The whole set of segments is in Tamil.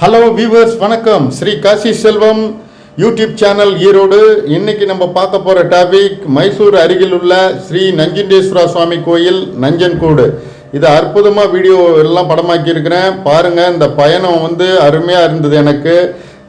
ஹலோ வியூவர்ஸ் வணக்கம். Shri Kasi Selvam YouTube channel Erode. இன்னைக்கு நம்ம பார்க்க போகிற டாபிக் மைசூர் அருகில் உள்ள ஸ்ரீ நஞ்சுண்டேஸ்வரா சுவாமி கோயில் நஞ்சன்கூடு. இது அற்புதமாக வீடியோ எல்லாம் படமாக்கியிருக்கிறேன். பாருங்கள் இந்த பயணம் வந்து அருமையாக இருந்தது எனக்கு.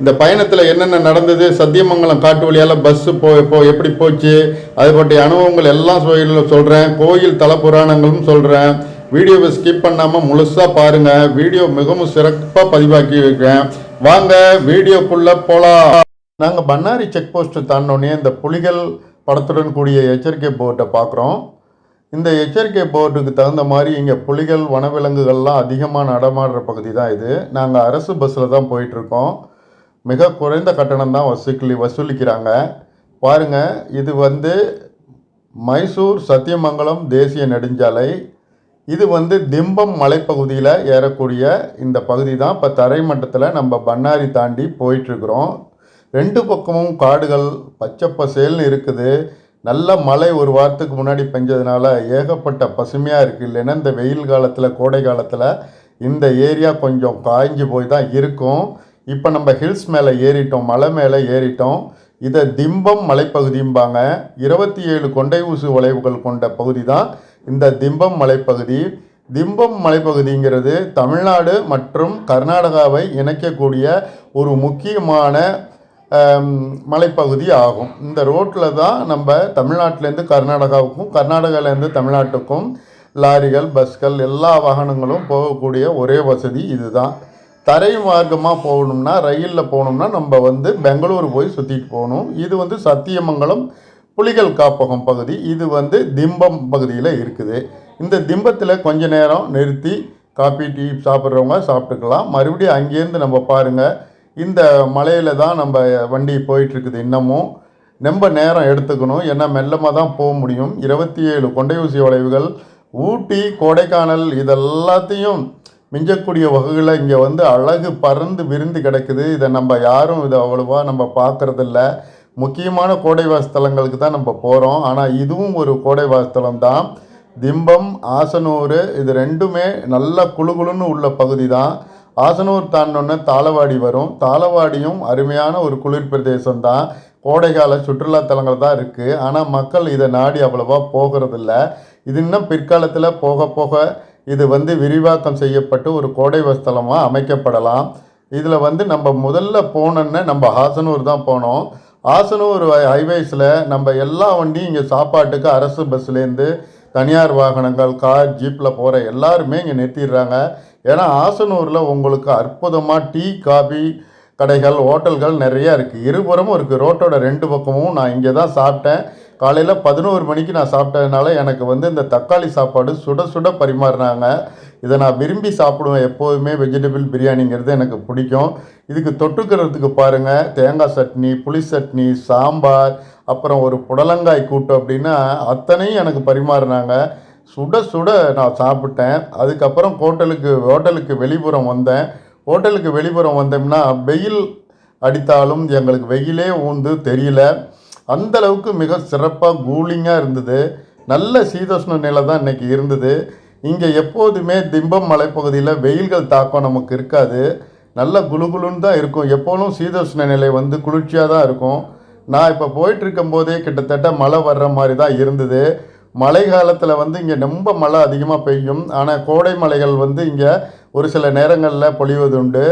இந்த பயணத்தில் என்னென்ன நடந்தது சத்தியமங்கலம் காட்டு வழியால் பஸ்ஸு போ போ எப்படி போச்சு அதை பற்றிய அனுபவங்கள் எல்லாம் சொல்கிறேன் கோயில் தல புராணங்களும் சொல்கிறேன் வீடியோவை ஸ்கிப் பண்ணாமல் முழுசாக பாருங்கள் வீடியோ மிகவும் சிறப்பாக பதிவாக்கி வைக்கிறேன் வாங்க வீடியோக்குள்ளே போகலாம் நாங்கள் பண்ணாரி செக் போஸ்ட்டு தாண்டோடனே இந்த புலிகள் படத்துடன் கூடிய எச்சரிக்கை போர்ட்டை பார்க்குறோம் இந்த எச்சரிக்கை போர்டுக்கு தகுந்த மாதிரி இங்கே புலிகள் வனவிலங்குகள்லாம் அதிகமாக நடமாடுற பகுதி தான் இது. நாங்கள் அரசு பஸ்ஸில் தான் போயிட்டுருக்கோம். மிக குறைந்த கட்டணம் தான் வசூலி வசூலிக்கிறாங்க. பாருங்கள் இது வந்து மைசூர் சத்தியமங்கலம் தேசிய நெடுஞ்சாலை இது வந்து திம்பம் மலைப்பகுதியில் ஏறக்கூடிய இந்த பகுதி தான் இப்போ தரைமட்டத்தில் நம்ம பண்ணாரி தாண்டி போயிட்டுருக்குறோம். ரெண்டு பக்கமும் காடுகள் பச்சை பசேல்னு இருக்குது. நல்ல மழை ஒரு வாரத்துக்கு முன்னாடி பெஞ்சதுனால ஏகப்பட்ட பசுமையாக இருக்குது இல்லைன்னா இந்த வெயில் காலத்தில் கோடை காலத்தில் இந்த ஏரியா கொஞ்சம் காய்ஞ்சி போய் தான் இருக்கும். இப்போ நம்ம ஹில்ஸ் மேலே ஏறிட்டோம் மலை மேலே ஏறிட்டோம். இதை திம்பம் மலைப்பகுதிம்பாங்க. இருபத்தி ஏழு கொண்டை ஊசு வளைவுகள் கொண்ட பகுதி தான் இந்த திம்பம் மலைப்பகுதி. திம்பம் மலைப்பகுதிங்கிறது தமிழ்நாடு மற்றும் கர்நாடகாவை இணைக்கக்கூடிய ஒரு முக்கியமான மலைப்பகுதி ஆகும். இந்த ரோட்டில் தான் நம்ம தமிழ்நாட்டிலேருந்து கர்நாடகாவுக்கும் கர்நாடகாவிலேருந்து தமிழ்நாட்டுக்கும் லாரிகள் பஸ்கள் எல்லா வாகனங்களும் போகக்கூடிய ஒரே வசதி இதுதான். தரை மார்க்கமாக போகணும்னா ரயிலில் போகணும்னா நம்ம வந்து பெங்களூர் போய் சுற்றிட்டு போகணும். இது வந்து சத்தியமங்கலம் புலிகள் காப்பகம் பகுதி இது வந்து திம்பம் பகுதியில் இருக்குது. இந்த திம்பத்தில் கொஞ்ச நேரம் நிறுத்தி காப்பி டீ சாப்பிட்றவங்க சாப்பிட்டுக்கலாம். மறுபடியும் அங்கேருந்து நம்ம பாருங்கள் இந்த மலையில் தான் நம்ம வண்டி போயிட்டுருக்குது இன்னமும். ரொம்ப நேரம் எடுத்துக்கணும் ஏன்னா மெல்லமாக தான் போக முடியும். இருபத்தி ஏழு கொண்டை ஊசி வளைவுகள் ஊட்டி கொடைக்கானல் இதெல்லாத்தையும் மிஞ்சக்கூடிய வகையில் இங்கே வந்து அழகு பறந்து விரிந்து கிடக்குது. இதை நம்ம யாரும் இதை அவ்வளோவா நம்ம பார்க்குறதில்ல முக்கியமான கோடைவாசத்தலங்களுக்கு தான் நம்ம போகிறோம் ஆனால் இதுவும் ஒரு கோடைவாசத்தலம் தான் திம்பம் ஆசனூர் இது ரெண்டுமே நல்ல குழுகுழுன்னு உள்ள பகுதி தான் ஆசனூர் தாண்டோன்னு தாளவாடி வரும். தாளவாடியும் அருமையான ஒரு குளிர் பிரதேசம் தான் கோடைகால சுற்றுலா தலங்கள் தான் இருக்குது ஆனால் மக்கள் இதை நாடி அவ்வளோவா போகிறதில்ல. இது இன்னும் பிற்காலத்தில் போக போக இது வந்து விரிவாக்கம் செய்யப்பட்டு ஒரு கோடை வஸ்தலமாக அமைக்கப்படலாம். இதில் வந்து நம்ம முதல்ல போனோன்னே நம்ம ஹாசனூர் தான் போனோம். ஆசனூர் ஹைவேஸில் நம்ம எல்லா வண்டியும் இங்கே சாப்பாட்டுக்கு அரசு பஸ்லேருந்து தனியார் வாகனங்கள் கார் ஜீப்பில் போகிற எல்லாருமே இங்கே நிறுத்திடுறாங்க. ஏன்னா ஆசனூரில் உங்களுக்கு அற்புதமாக டீ காபி கடைகள் ஹோட்டல்கள் நிறையா இருக்குது இருபுறமும் இருக்குது ரோட்டோட ரெண்டு பக்கமும் நான் இங்கே தான் சாப்பிட்டேன். காலையில் பதினோரு மணிக்கு நான் சாப்பிட்டதுனால எனக்கு வந்து இந்த தக்காளி சாப்பாடு சுட சுட பரிமாறினாங்க. இதை நான் விரும்பி சாப்பிடுவேன். எப்போதுமே வெஜிடபிள் பிரியாணிங்கிறது எனக்கு பிடிக்கும். இதுக்கு தொட்டுக்கிறதுக்கு பாருங்கள் தேங்காய் சட்னி புளி சட்னி சாம்பார் அப்புறம் ஒரு புடலங்காய் கூட்டு அப்படின்னா அத்தனையும் எனக்கு பரிமாறினாங்க. சுட சுட நான் சாப்பிட்டேன். அதுக்கப்புறம் ஹோட்டலுக்கு ஹோட்டலுக்கு வெளிப்புறம் வந்தேன். ஹோட்டலுக்கு வெளிப்புறம் வந்தோம்னா வெயில் அடித்தாலும் எங்களுக்கு வெயிலே ஊந்து தெரியல. அந்த அளவுக்கு மிக சிறப்பாக கூலிங்காக இருந்தது. நல்ல சீதோஷ்ண நிலை தான் இன்றைக்கி இருந்தது. இங்கே எப்போதுமே திம்பம் மலைப்பகுதியில் வெயில்கள் தாக்கம் நமக்கு இருக்காது. நல்ல குளுகுலுன்னு தான் இருக்கும். எப்போதும் சீதோஷ்ண நிலை வந்து குளிர்ச்சியாக தான் இருக்கும். நான் இப்போ போயிட்டுருக்கும் போதே கிட்டத்தட்ட மழை வர்ற மாதிரி தான் இருந்தது. மழை காலத்தில் வந்து இங்கே ரொம்ப மழை அதிகமாக பெய்யும். ஆனால் கோடை மலைகள் வந்து இங்கே ஒரு சில நேரங்களில் பொழிவதுண்டு.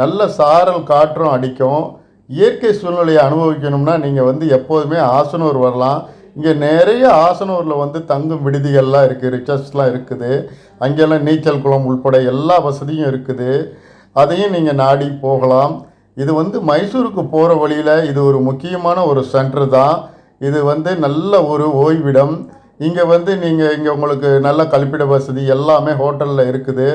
நல்ல சாரல் காற்றும் அடிக்கும். இயற்கை சூழ்நிலையை அனுபவிக்கணும்னா நீங்கள் வந்து எப்போதுமே ஆசனூர் வரலாம். இங்கே நிறைய ஆசனூரில் வந்து தங்கும் விடுதிகள்லாம் இருக்குது ரிச்சர்ஸ்லாம் இருக்குது. அங்கெல்லாம் நீச்சல் குளம் உள்பட எல்லா வசதியும் இருக்குது. அதையும் நீங்கள் நாடி போகலாம். இது வந்து மைசூருக்கு போகிற வழியில் இது ஒரு முக்கியமான ஒரு சென்டர் தான். இது வந்து நல்ல ஒரு ஓய்விடம். இங்கே வந்து நீங்கள் இங்கே உங்களுக்கு நல்ல கழிப்பிட வசதி எல்லாமே ஹோட்டலில் இருக்குது.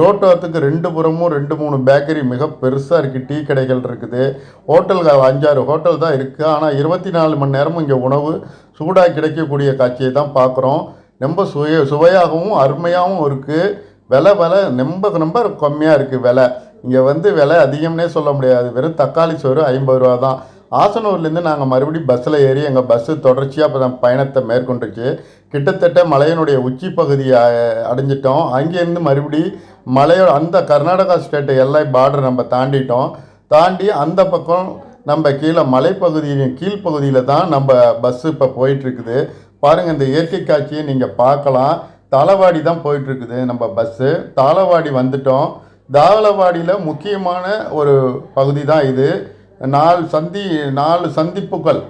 ரோட்டோரத்துக்கு ரெண்டு புறமும் ரெண்டு மூணு பேக்கரி மிக பெருசாக இருக்குது டீ கடைகள் இருக்குது. ஹோட்டல்கள் அஞ்சாறு ஹோட்டல் தான் இருக்குது ஆனால் இருபத்தி நாலு மணி நேரமும் இங்கே உணவு சூடாக கிடைக்கக்கூடிய காட்சியை தான் பார்க்குறோம் ரொம்ப சுய சுவையாகவும் அருமையாகவும் இருக்குது விலை விலை ரொம்ப ரொம்ப கம்மியாக இருக்குது விலை. இங்கே வந்து விலை அதிகம்னே சொல்ல முடியாது. வெறும் தக்காளி சோறு ஐம்பது ரூபா தான். ஆசனூர்லேருந்து நாங்கள் மறுபடியும் பஸ்ஸில் ஏறி எங்கள் பஸ்ஸு தொடர்ச்சியாக இப்போ பயணத்தை மேற்கொண்டுச்சு. கிட்டத்தட்ட மலையினுடைய உச்சி பகுதியை அடைஞ்சிட்டோம். அங்கேருந்து மறுபடி மலையோட அந்த கர்நாடகா ஸ்டேட்டு எல்லை பார்டர் நம்ம தாண்டிட்டோம். தாண்டி அந்த பக்கம் நம்ம கீழே மலைப்பகுதியின் கீழ்ப்பகுதியில் தான் நம்ம பஸ்ஸு இப்போ போயிட்டுருக்குது. பாருங்கள் இந்த இயற்கை காட்சியை நீங்கள் பார்க்கலாம். தாளவாடி தான் போயிட்டுருக்குது நம்ம பஸ்ஸு தாளவாடி வந்துட்டோம். தாளவாடியில் முக்கியமான ஒரு பகுதி தான் இது. நாலு சந்தி நாலு சந்திப்புகள்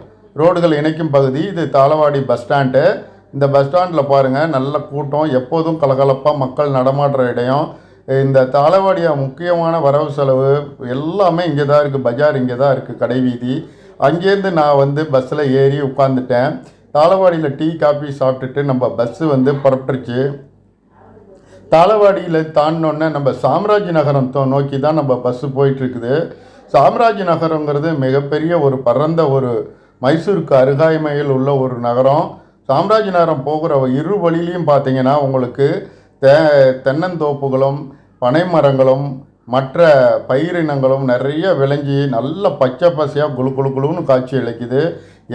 ரோடுகள் இணைக்கும் பகுதி. இது தாளவாடி பஸ் ஸ்டாண்டு இந்த பஸ் ஸ்டாண்டில் பாருங்கள் நல்ல கூட்டம் எப்போதும் கலகலப்பாக மக்கள் நடமாடுற இடம். இந்த தாளவாடியா முக்கியமான வரவு செலவு எல்லாமே இங்கே தான் இருக்குது பஜார் இங்கே தான் இருக்குது கடை வீதி. அங்கேருந்து நான் வந்து பஸ்ஸில் ஏறி உட்காந்துட்டேன் தாளவாடியில் டீ காஃபி சாப்பிட்டுட்டு நம்ம பஸ்ஸு வந்து புறப்பட்டுருச்சு. தாளவாடியில் தாண்டினோன்னே நம்ம சாம்ராஜ் நகரம் நோக்கி தான் நம்ம பஸ்ஸு போயிட்டுருக்குது. சாம்ராஜ் நகரங்கிறது மிகப்பெரிய ஒரு பரந்த ஒரு மைசூருக்கு அருகாமையில் உள்ள ஒரு நகரம். சாம்ராஜ் நகரம் போகிற இரு வழியிலையும் பார்த்தீங்கன்னா உங்களுக்கு தே தென்னந்தோப்புகளும் பனை மரங்களும் மற்ற பயிரினங்களும் நிறைய விளைஞ்சி நல்ல பச்சை பசையாக குளு குழு குழுன்னு காட்சி அளிக்குது.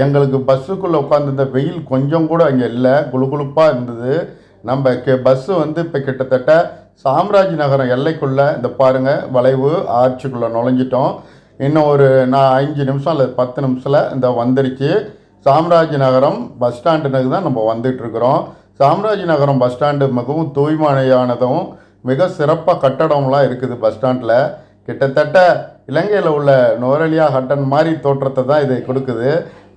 எங்களுக்கு பஸ்ஸுக்குள்ளே உட்காந்துருந்த வெயில் கொஞ்சம் கூட அங்கே இல்லை. குளு குழுப்பாக இருந்தது. நம்ம கே பஸ்ஸு வந்து இப்போ கிட்டத்தட்ட சாம்ராஜ் நகரம் எல்லைக்குள்ளே இந்த பாருங்கள் வளைவு ஆர்ச்சுக்குள்ளே நுழைஞ்சிட்டோம். இன்னும் ஒரு நான் அஞ்சு நிமிஷம் அல்லது பத்து நிமிஷத்தில் இந்த வந்துருச்சு. சாம்ராஜ் நகரம் பஸ் ஸ்டாண்டுனுக்கு தான் நம்ம வந்துட்டுருக்குறோம். சாம்ராஜ் நகரம் பஸ் ஸ்டாண்டு மிகவும் தூய்மையானதும் மிக சிறப்பாக கட்டடம்லாம் இருக்குது பஸ் ஸ்டாண்டில். கிட்டத்தட்ட இலங்கையில் உள்ள நோரலியா ஹட்டன் மாதிரி தோற்றத்தை தான் இது கொடுக்குது.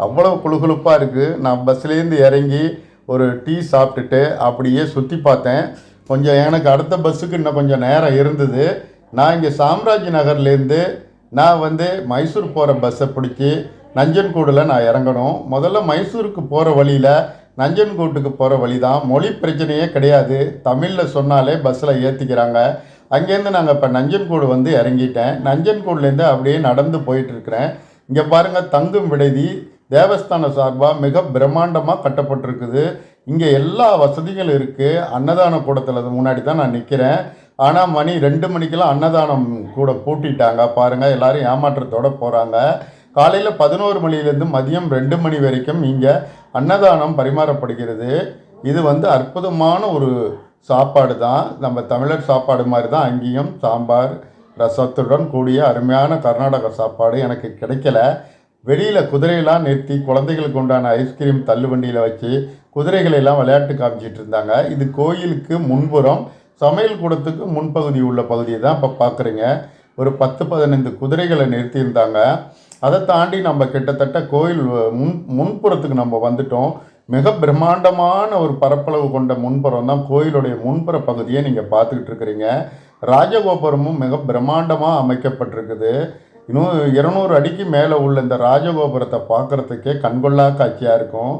அவ்வளோ குழுகுழுப்பாக இருக்குது நான் பஸ்லேருந்து இறங்கி ஒரு டீ சாப்பிட்டுட்டு அப்படியே சுற்றி பார்த்தேன். கொஞ்சம் எனக்கு அடுத்த பஸ்ஸுக்கு இன்னும் கொஞ்சம் நேரம் இருந்தது. நான் இங்கே சாம்ராஜ் நகர்லேருந்து நான் வந்து மைசூர் போகிற பஸ்ஸை பிடிச்சி நஞ்சன்கூடில் நான் இறங்கணும். முதல்ல மைசூருக்கு போகிற வழியில் நஞ்சன்கூட்டுக்கு போகிற வழி தான் மொழி பிரச்சனையே கிடையாது. தமிழில் சொன்னாலே பஸ்ஸில் ஏற்றிக்கிறாங்க அங்கேருந்து நாங்கள் இப்போ நஞ்சன்கூடு வந்து இறங்கிட்டேன். நஞ்சன்கூட்லேருந்து அப்படியே நடந்து போயிட்டுருக்கிறேன். இங்கே பாருங்கள் தங்கும் விடுதி தேவஸ்தான சார்பாக மிக பிரம்மாண்டமாக கட்டப்பட்டிருக்குது. இங்கே எல்லா வசதிகளும் இருக்குது அன்னதான கூடத்தில் முன்னாடி தான் நான் நிற்கிறேன் ஆனால் மணி ரெண்டு மணிக்கெல்லாம் அன்னதானம் கூட பூட்டிட்டாங்க. பாருங்கள் எல்லோரும் ஏமாற்றத்தோடு போகிறாங்க காலையில் பதினோரு மணிலேருந்து மதியம் ரெண்டு மணி வரைக்கும் இங்கே அன்னதானம் பரிமாறப்படுகிறது. இது வந்து அற்புதமான ஒரு சாப்பாடு தான். நம்ம தமிழர் சாப்பாடு மாதிரி தான் அங்கேயும் சாம்பார் ரசத்துடன் கூடிய அருமையான கர்நாடக சாப்பாடு எனக்கு கிடைக்கல. வெளியில் குதிரையெல்லாம் நிறுத்தி குழந்தைகளுக்கு உண்டான ஐஸ்கிரீம் தள்ளுவண்டியில் வச்சு குதிரைகளை எல்லாம் விளையாட்டு காமிச்சிட்டு இருந்தாங்க. இது கோயிலுக்கு முன்புறம் சமையல் கூடத்துக்கு முன்பகுதி உள்ள பகுதியை தான் இப்போ பார்க்குறீங்க ஒரு பத்து பதினைந்து குதிரைகளை நிறுத்தியிருந்தாங்க அதை தாண்டி நம்ம கிட்டத்தட்ட கோயில் முன் முன்புறத்துக்கு நம்ம வந்துட்டோம். மிக பிரம்மாண்டமான ஒரு பரப்பளவு கொண்ட முன்புறம் தான் கோயிலுடைய முன்புற பகுதியை நீங்கள் பார்த்துக்கிட்டு இருக்கிறீங்க. ராஜகோபுரமும் மிக பிரம்மாண்டமாக அமைக்கப்பட்டிருக்குது. இன்னும் இருநூறு அடிக்கு மேலே உள்ள இந்த ராஜகோபுரத்தை பார்க்குறதுக்கே கண்கொள்ளா காட்சியாக இருக்கும்.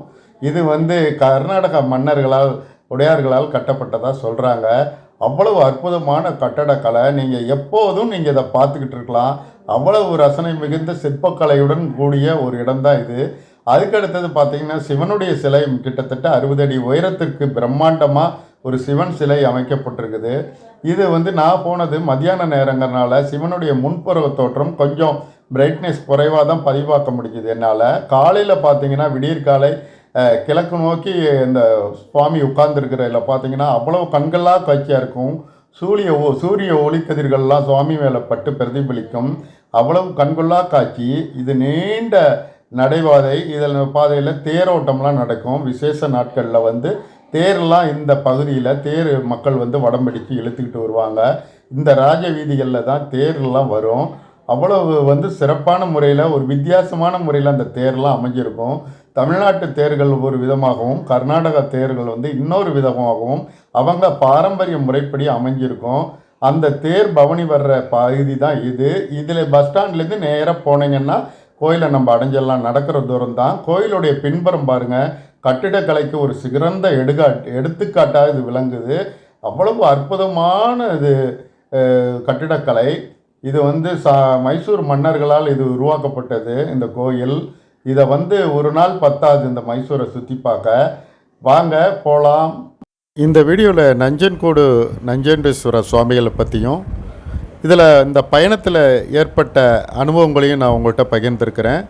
இது வந்து கர்நாடக மன்னர்களால் உடையார்களால் கட்டப்பட்டதாக சொல்கிறாங்க அவ்வளவு அற்புதமான கட்டடக்கலை. நீங்கள் எப்போதும் நீங்கள் இதை பார்த்துக்கிட்டு இருக்கலாம். அவ்வளவு ரசனை மிகுந்த சிற்பக்கலையுடன் கூடிய ஒரு இடம்தான் இது. அதுக்கடுத்தது பார்த்தீங்கன்னா சிவனுடைய சிலை கிட்டத்தட்ட அறுபது அடி உயரத்திற்கு பிரம்மாண்டமாக ஒரு சிவன் சிலை அமைக்கப்பட்டிருக்குது. இது வந்து நான் போனது மத்தியான நேரங்கிறனால சிவனுடைய முன்புற தோற்றம் கொஞ்சம் பிரைட்னஸ் குறைவாக தான் பதிவாக்க முடிஞ்சுது என்னால். காலையில் பார்த்தீங்கன்னா விடியற்காலை கிழக்கு நோக்கி இந்த சுவாமி உட்கார்ந்துருக்கிறதில் பார்த்தீங்கன்னா அவ்வளோ கண்களாக காட்சியாக இருக்கும். சூரிய ஒ சூரிய ஒளிக்கதிர்கள்லாம் சுவாமி மேலே பட்டு பிரதிபலிக்கும். அவ்வளவு கண்கொள்ளா காட்சி. இது நீண்ட நடைபாதை. இதில் பாதையில் தேரோட்டம்லாம் நடக்கும். விசேஷ நாட்களில் வந்து தேர்லாம் இந்த பகுதியில் தேர் மக்கள் வந்து வடம்பிடிச்சு இழுத்துக்கிட்டு வருவாங்க. இந்த ராஜ வீதிகளில் தான் தேர்லாம் வரும். அவ்வளவு வந்து சிறப்பான முறையில் ஒரு வித்தியாசமான முறையில் அந்த தேர்லாம் அமைஞ்சிருக்கும். தமிழ்நாட்டு தேர்கள் ஒரு விதமாகவும் கர்நாடக தேர்கள் வந்து இன்னொரு விதமாகவும் அவங்க பாரம்பரிய முறைப்படி அமைஞ்சிருக்கும். அந்த தேர் பவனி வர்ற பகுதி தான் இது. இதில் பஸ் ஸ்டாண்ட்லேருந்து நேராக போனீங்கன்னா கோயிலை நம்ம அடைஞ்சிடலாம். நடக்கிற தூரம் தான். கோயிலுடைய பின்புறம் பாருங்கள் கட்டிடக்கலைக்கு ஒரு சிறந்த எடுகாட் எடுத்துக்காட்டாக இது விளங்குது. அவ்வளவு அற்புதமான இது கட்டிடக்கலை. இது வந்து சா மைசூர் மன்னர்களால் இது உருவாக்கப்பட்டது. இந்த கோயில் இதை வந்து ஒரு நாள் பத்தாது இந்த மைசூரை சுற்றி பார்க்க. வாங்க போகலாம் இந்த வீடியோவில் நஞ்சன்கோடு நஞ்சண்டேஸ்வர சுவாமிகளை பற்றியும் இதில் இந்த பயணத்தில் ஏற்பட்ட அனுபவங்களையும் நான் உங்கள்கிட்ட பகிர்ந்துருக்கிறேன்.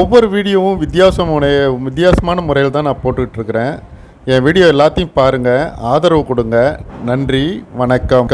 ஒவ்வொரு வீடியோவும் வித்தியாசமுடைய வித்தியாசமான முறையில் தான் நான் போட்டுட்ருக்கிறேன் என் வீடியோ எல்லாத்தையும் பாருங்கள் ஆதரவு கொடுங்க. நன்றி வணக்கம்.